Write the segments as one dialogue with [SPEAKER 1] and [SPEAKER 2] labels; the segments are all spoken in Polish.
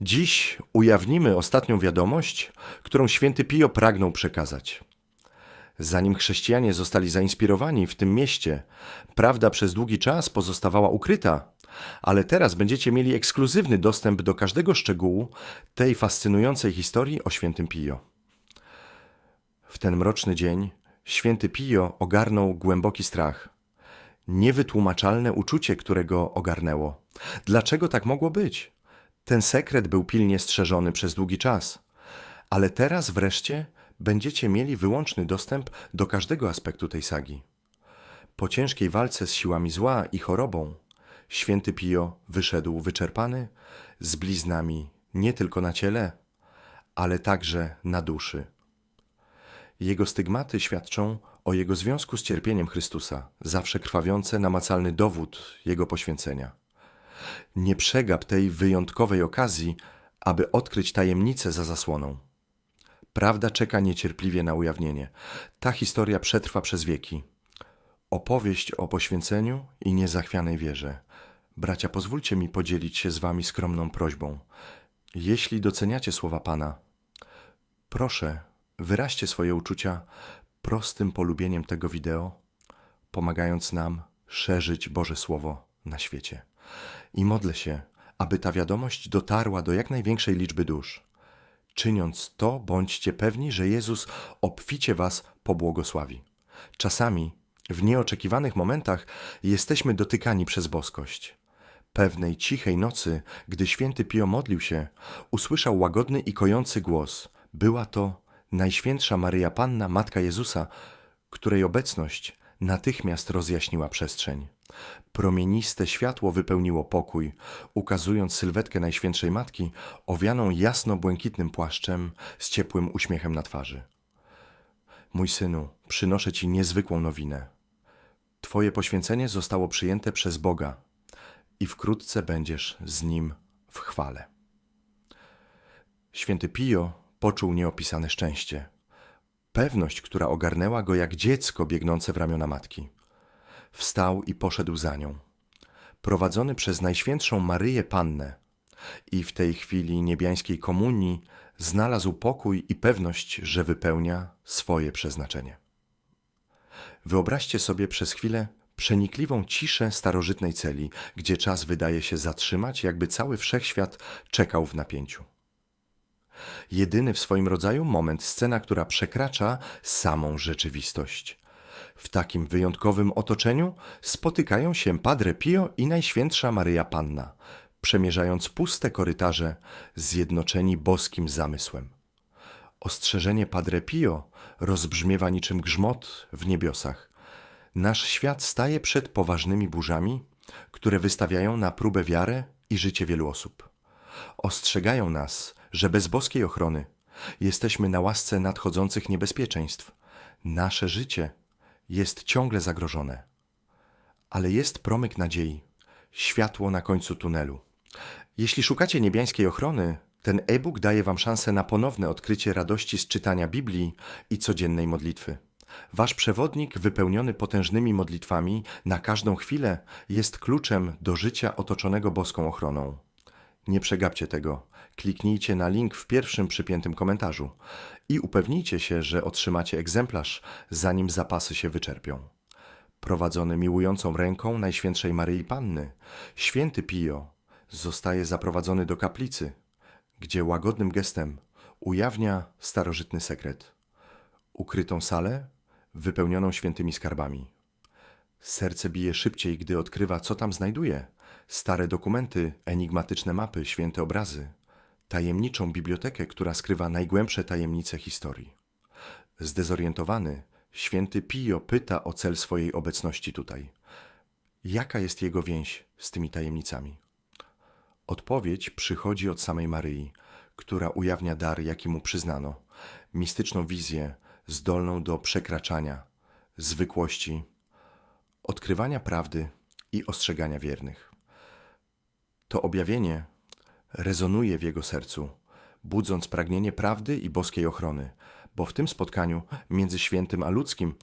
[SPEAKER 1] Dziś ujawnimy ostatnią wiadomość, którą święty Pio pragnął przekazać. Zanim chrześcijanie zostali zainspirowani w tym mieście, prawda przez długi czas pozostawała ukryta, ale teraz będziecie mieli ekskluzywny dostęp do każdego szczegółu tej fascynującej historii o świętym Pio. W ten mroczny dzień święty Pio ogarnął głęboki strach. Niewytłumaczalne uczucie, które go ogarnęło. Dlaczego tak mogło być? Ten sekret był pilnie strzeżony przez długi czas. Ale teraz wreszcie będziecie mieli wyłączny dostęp do każdego aspektu tej sagi. Po ciężkiej walce z siłami zła i chorobą, święty Pio wyszedł wyczerpany, z bliznami nie tylko na ciele, ale także na duszy. Jego stygmaty świadczą o jego związku z cierpieniem Chrystusa, zawsze krwawiące namacalny dowód jego poświęcenia. Nie przegap tej wyjątkowej okazji, aby odkryć tajemnicę za zasłoną. Prawda czeka niecierpliwie na ujawnienie. Ta historia przetrwa przez wieki. Opowieść o poświęceniu i niezachwianej wierze. Bracia, pozwólcie mi podzielić się z wami skromną prośbą. Jeśli doceniacie słowa Pana, proszę, wyraźcie swoje uczucia prostym polubieniem tego wideo, pomagając nam szerzyć Boże Słowo na świecie. I modlę się, aby ta wiadomość dotarła do jak największej liczby dusz. Czyniąc to, bądźcie pewni, że Jezus obficie Was pobłogosławi. Czasami, w nieoczekiwanych momentach, jesteśmy dotykani przez boskość. Pewnej cichej nocy, gdy święty Pio modlił się, usłyszał łagodny i kojący głos. Była to Najświętsza Maryja Panna, Matka Jezusa, której obecność natychmiast rozjaśniła przestrzeń. Promieniste światło wypełniło pokój, ukazując sylwetkę Najświętszej Matki owianą jasno-błękitnym płaszczem z ciepłym uśmiechem na twarzy. Mój synu, przynoszę Ci niezwykłą nowinę. Twoje poświęcenie zostało przyjęte przez Boga i wkrótce będziesz z Nim w chwale. Święty Pio poczuł nieopisane szczęście. Pewność, która ogarnęła go jak dziecko biegnące w ramiona matki. Wstał i poszedł za nią. Prowadzony przez Najświętszą Maryję Pannę i w tej chwili niebiańskiej komunii znalazł pokój i pewność, że wypełnia swoje przeznaczenie. Wyobraźcie sobie przez chwilę przenikliwą ciszę starożytnej celi, gdzie czas wydaje się zatrzymać, jakby cały wszechświat czekał w napięciu. Jedyny w swoim rodzaju moment, scena, która przekracza samą rzeczywistość. W takim wyjątkowym otoczeniu spotykają się Padre Pio i Najświętsza Maryja Panna, przemierzając puste korytarze, zjednoczeni boskim zamysłem. Ostrzeżenie Padre Pio rozbrzmiewa niczym grzmot w niebiosach. Nasz świat staje przed poważnymi burzami, które wystawiają na próbę wiarę i życie wielu osób. Ostrzegają nas, że bez boskiej ochrony jesteśmy na łasce nadchodzących niebezpieczeństw. Nasze życie jest ciągle zagrożone. Ale jest promyk nadziei, światło na końcu tunelu. Jeśli szukacie niebiańskiej ochrony, ten e-book daje Wam szansę na ponowne odkrycie radości z czytania Biblii i codziennej modlitwy. Wasz przewodnik, wypełniony potężnymi modlitwami na każdą chwilę, jest kluczem do życia otoczonego boską ochroną. Nie przegapcie tego. Kliknijcie na link w pierwszym przypiętym komentarzu i upewnijcie się, że otrzymacie egzemplarz, zanim zapasy się wyczerpią. Prowadzony miłującą ręką Najświętszej Maryi Panny, święty Pio zostaje zaprowadzony do kaplicy, gdzie łagodnym gestem ujawnia starożytny sekret. Ukrytą salę wypełnioną świętymi skarbami. Serce bije szybciej, gdy odkrywa, co tam znajduje. Stare dokumenty, enigmatyczne mapy, święte obrazy, tajemniczą bibliotekę, która skrywa najgłębsze tajemnice historii. Zdezorientowany, święty Pio pyta o cel swojej obecności tutaj. Jaka jest jego więź z tymi tajemnicami? Odpowiedź przychodzi od samej Maryi, która ujawnia dar, jaki mu przyznano, mistyczną wizję zdolną do przekraczania zwykłości, odkrywania prawdy i ostrzegania wiernych. To objawienie rezonuje w jego sercu, budząc pragnienie prawdy i boskiej ochrony, bo w tym spotkaniu między świętym a ludzkim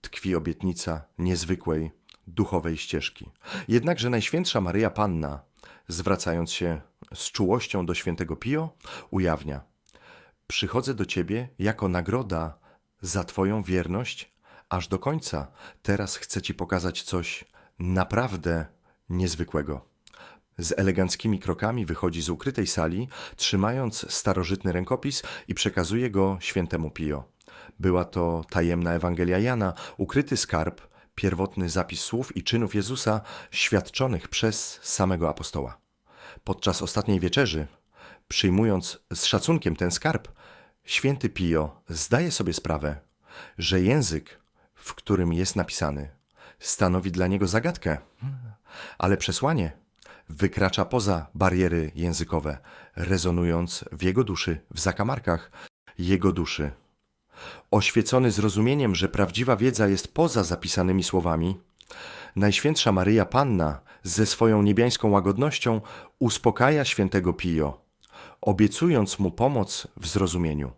[SPEAKER 1] tkwi obietnica niezwykłej, duchowej ścieżki. Jednakże Najświętsza Maryja Panna, zwracając się z czułością do świętego Pio ujawnia: Przychodzę do ciebie jako nagroda za twoją wierność aż do końca. Teraz chcę ci pokazać coś naprawdę niezwykłego. Z eleganckimi krokami wychodzi z ukrytej sali, trzymając starożytny rękopis i przekazuje go świętemu Pio. Była to tajemna Ewangelia Jana, ukryty skarb, pierwotny zapis słów i czynów Jezusa świadczonych przez samego apostoła. Podczas ostatniej wieczerzy, przyjmując z szacunkiem ten skarb, święty Pio zdaje sobie sprawę, że język, w którym jest napisany, stanowi dla niego zagadkę, ale przesłanie wykracza poza bariery językowe, rezonując w jego duszy, w zakamarkach jego duszy. Oświecony zrozumieniem, że prawdziwa wiedza jest poza zapisanymi słowami, Najświętsza Maryja Panna ze swoją niebiańską łagodnością uspokaja świętego Pio, obiecując mu pomoc w zrozumieniu.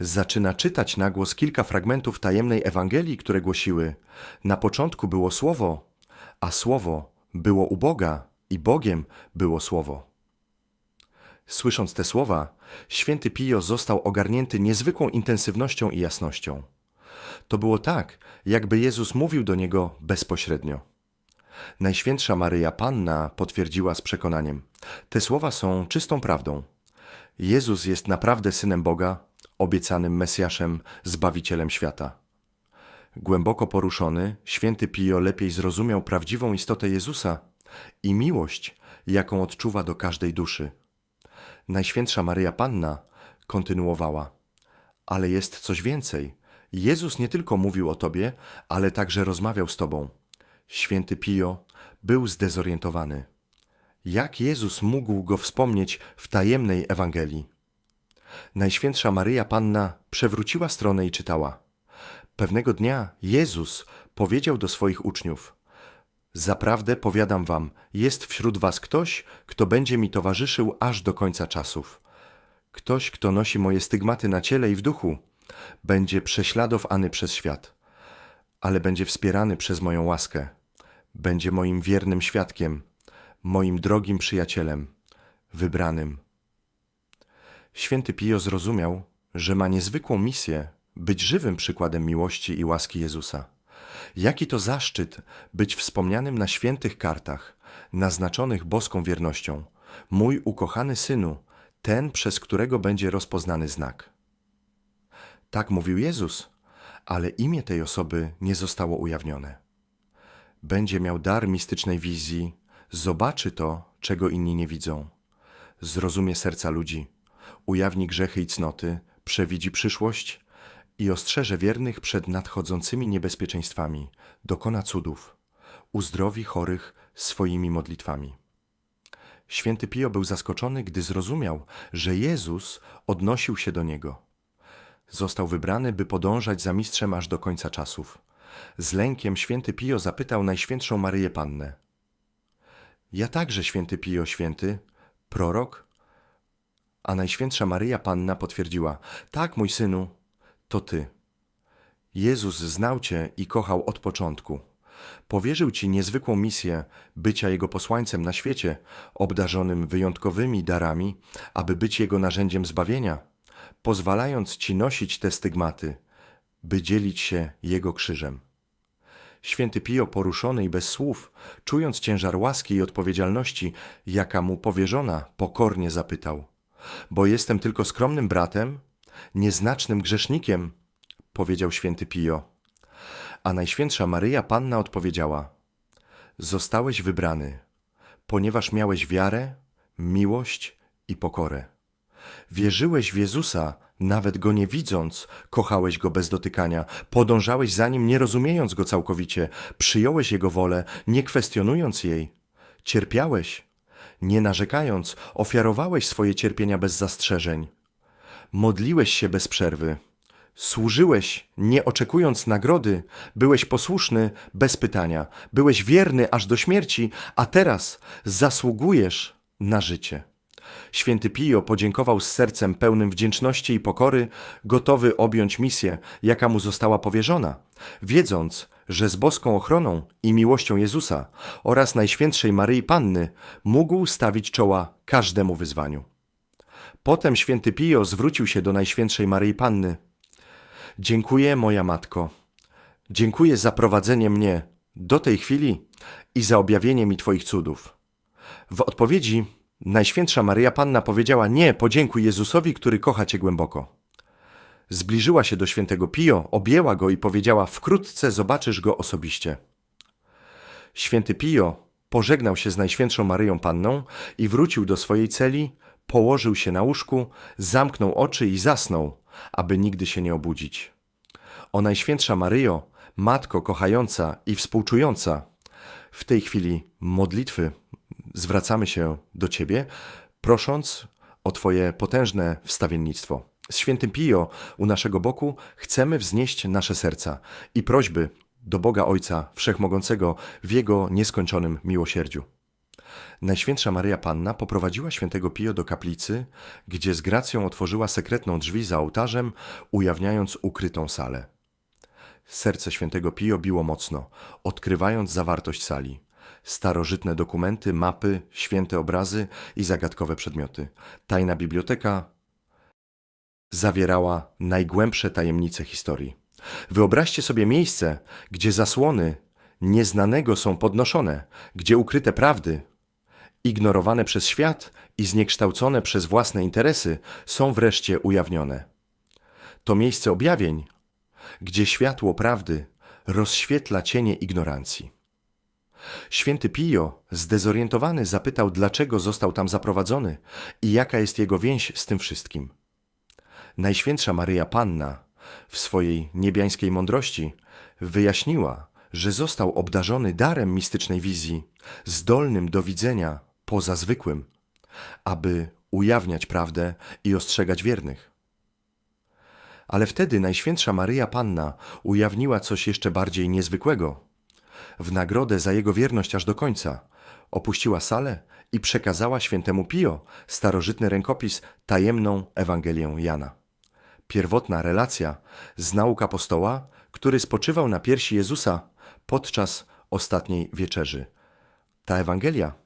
[SPEAKER 1] Zaczyna czytać na głos kilka fragmentów tajemnej Ewangelii, które głosiły: Na początku było Słowo, a Słowo było u Boga i Bogiem było Słowo. Słysząc te słowa, święty Pio został ogarnięty niezwykłą intensywnością i jasnością. To było tak, jakby Jezus mówił do niego bezpośrednio. Najświętsza Maryja Panna potwierdziła z przekonaniem: Te słowa są czystą prawdą. Jezus jest naprawdę synem Boga, obiecanym Mesjaszem, zbawicielem świata. Głęboko poruszony, święty Pio lepiej zrozumiał prawdziwą istotę Jezusa i miłość, jaką odczuwa do każdej duszy. Najświętsza Maryja Panna kontynuowała: Ale jest coś więcej. Jezus nie tylko mówił o tobie, ale także rozmawiał z tobą. Święty Pio był zdezorientowany. Jak Jezus mógł go wspomnieć w tajemnej Ewangelii? Najświętsza Maryja Panna przewróciła stronę i czytała. Pewnego dnia Jezus powiedział do swoich uczniów: Zaprawdę powiadam wam, jest wśród was ktoś, kto będzie mi towarzyszył aż do końca czasów. Ktoś, kto nosi moje stygmaty na ciele i w duchu, będzie prześladowany przez świat, ale będzie wspierany przez moją łaskę. Będzie moim wiernym świadkiem, moim drogim przyjacielem, wybranym. Święty Pio zrozumiał, że ma niezwykłą misję być żywym przykładem miłości i łaski Jezusa. Jaki to zaszczyt być wspomnianym na świętych kartach, naznaczonych boską wiernością. Mój ukochany synu, ten, przez którego będzie rozpoznany znak. Tak mówił Jezus, ale imię tej osoby nie zostało ujawnione. Będzie miał dar mistycznej wizji, zobaczy to, czego inni nie widzą. Zrozumie serca ludzi, ujawni grzechy i cnoty, przewidzi przyszłość i ostrzeże wiernych przed nadchodzącymi niebezpieczeństwami, dokona cudów, uzdrowi chorych swoimi modlitwami. Święty Pio był zaskoczony, gdy zrozumiał, że Jezus odnosił się do niego. Został wybrany, by podążać za mistrzem aż do końca czasów. Z lękiem święty Pio zapytał Najświętszą Maryję Pannę. Ja także, święty Pio, święty, prorok? A Najświętsza Maryja Panna potwierdziła: Tak, mój synu, to ty. Jezus znał cię i kochał od początku. Powierzył ci niezwykłą misję bycia Jego posłańcem na świecie, obdarzonym wyjątkowymi darami, aby być Jego narzędziem zbawienia, pozwalając ci nosić te stygmaty, by dzielić się Jego krzyżem. Święty Pio, poruszony i bez słów, czując ciężar łaski i odpowiedzialności, jaka mu powierzona, pokornie zapytał: Bo jestem tylko skromnym bratem, nieznacznym grzesznikiem, powiedział święty Pio. A Najświętsza Maryja Panna odpowiedziała: Zostałeś wybrany, ponieważ miałeś wiarę, miłość i pokorę. Wierzyłeś w Jezusa, nawet go nie widząc, kochałeś go bez dotykania, podążałeś za nim, nie rozumiejąc go całkowicie, przyjąłeś jego wolę, nie kwestionując jej. Cierpiałeś, nie narzekając, ofiarowałeś swoje cierpienia bez zastrzeżeń. Modliłeś się bez przerwy. Służyłeś, nie oczekując nagrody, byłeś posłuszny bez pytania, byłeś wierny aż do śmierci, a teraz zasługujesz na życie. Święty Pio podziękował z sercem pełnym wdzięczności i pokory, gotowy objąć misję, jaka mu została powierzona, wiedząc, że z boską ochroną i miłością Jezusa oraz Najświętszej Maryi Panny mógł stawić czoła każdemu wyzwaniu. Potem święty Pio zwrócił się do Najświętszej Maryi Panny. Dziękuję, moja matko. Dziękuję za prowadzenie mnie do tej chwili i za objawienie mi Twoich cudów. W odpowiedzi Najświętsza Maryja Panna powiedziała: Nie, podziękuj Jezusowi, który kocha Cię głęboko. Zbliżyła się do świętego Pio, objęła go i powiedziała: Wkrótce zobaczysz go osobiście. Święty Pio pożegnał się z Najświętszą Maryją Panną i wrócił do swojej celi, położył się na łóżku, zamknął oczy i zasnął, aby nigdy się nie obudzić. O Najświętsza Maryjo, Matko kochająca i współczująca, w tej chwili modlitwy zwracamy się do Ciebie, prosząc o Twoje potężne wstawiennictwo. Z świętym Pio u naszego boku chcemy wznieść nasze serca i prośby do Boga Ojca Wszechmogącego w Jego nieskończonym miłosierdziu. Najświętsza Maryja Panna poprowadziła świętego Pio do kaplicy, gdzie z gracją otworzyła sekretną drzwi za ołtarzem, ujawniając ukrytą salę. Serce świętego Pio biło mocno, odkrywając zawartość sali. Starożytne dokumenty, mapy, święte obrazy i zagadkowe przedmioty. Tajna biblioteka zawierała najgłębsze tajemnice historii. Wyobraźcie sobie miejsce, gdzie zasłony nieznanego są podnoszone, gdzie ukryte prawdy, ignorowane przez świat i zniekształcone przez własne interesy, są wreszcie ujawnione. To miejsce objawień, gdzie światło prawdy rozświetla cienie ignorancji. Święty Pio, zdezorientowany, zapytał, dlaczego został tam zaprowadzony i jaka jest jego więź z tym wszystkim. Najświętsza Maryja Panna w swojej niebiańskiej mądrości wyjaśniła, że został obdarzony darem mistycznej wizji, zdolnym do widzenia poza zwykłym, aby ujawniać prawdę i ostrzegać wiernych. Ale wtedy Najświętsza Maryja Panna ujawniła coś jeszcze bardziej niezwykłego. W nagrodę za jego wierność aż do końca opuściła salę i przekazała świętemu Pio starożytny rękopis tajemną Ewangelię Jana. Pierwotna relacja z nauk apostoła, który spoczywał na piersi Jezusa podczas ostatniej wieczerzy. Ta Ewangelia,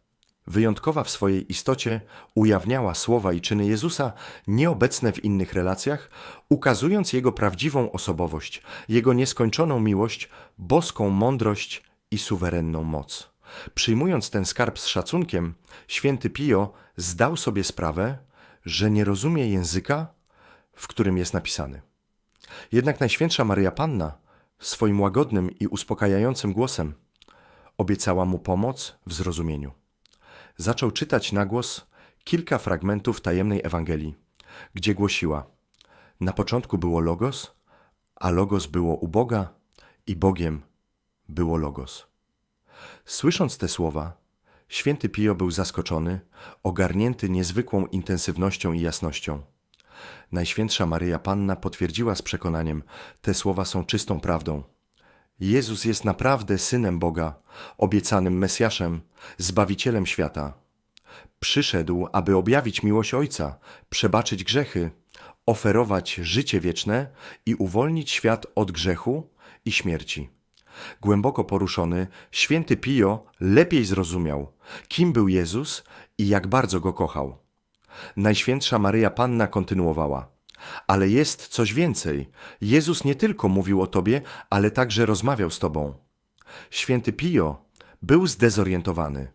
[SPEAKER 1] wyjątkowa w swojej istocie, ujawniała słowa i czyny Jezusa nieobecne w innych relacjach, ukazując Jego prawdziwą osobowość, Jego nieskończoną miłość, boską mądrość i suwerenną moc. Przyjmując ten skarb z szacunkiem, święty Pio zdał sobie sprawę, że nie rozumie języka, w którym jest napisany. Jednak Najświętsza Maryja Panna swoim łagodnym i uspokajającym głosem obiecała mu pomoc w zrozumieniu. Zaczął czytać na głos kilka fragmentów tajemnej Ewangelii, gdzie głosiła: Na początku było Logos, a Logos było u Boga i Bogiem było Logos. Słysząc te słowa, święty Pio był zaskoczony, ogarnięty niezwykłą intensywnością i jasnością. Najświętsza Maryja Panna potwierdziła z przekonaniem: Te słowa są czystą prawdą. Jezus jest naprawdę synem Boga, obiecanym Mesjaszem, zbawicielem świata. Przyszedł, aby objawić miłość Ojca, przebaczyć grzechy, oferować życie wieczne i uwolnić świat od grzechu i śmierci. Głęboko poruszony, święty Pio lepiej zrozumiał, kim był Jezus i jak bardzo go kochał. Najświętsza Maryja Panna kontynuowała. Ale jest coś więcej. Jezus nie tylko mówił o Tobie, ale także rozmawiał z Tobą. Święty Pio był zdezorientowany.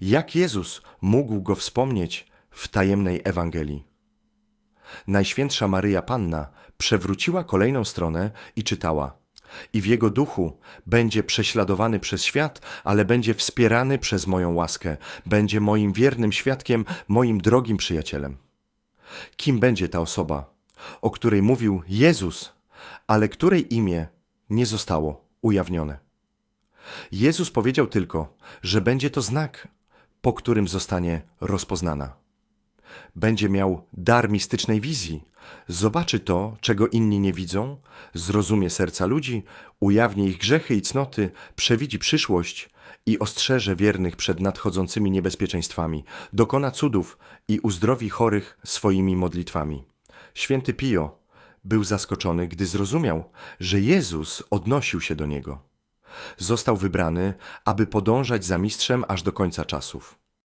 [SPEAKER 1] Jak Jezus mógł go wspomnieć w tajemnej Ewangelii? Najświętsza Maryja Panna przewróciła kolejną stronę i czytała – i w jego duchu będzie prześladowany przez świat, ale będzie wspierany przez moją łaskę, będzie moim wiernym świadkiem, moim drogim przyjacielem. Kim będzie ta osoba, o której mówił Jezus, ale której imię nie zostało ujawnione? Jezus powiedział tylko, że będzie to znak, po którym zostanie rozpoznana. Będzie miał dar mistycznej wizji, zobaczy to, czego inni nie widzą, zrozumie serca ludzi, ujawni ich grzechy i cnoty, przewidzi przyszłość i ostrzeże wiernych przed nadchodzącymi niebezpieczeństwami, dokona cudów i uzdrowi chorych swoimi modlitwami. Święty Pio był zaskoczony, gdy zrozumiał, że Jezus odnosił się do niego. Został wybrany, aby podążać za mistrzem aż do końca czasów.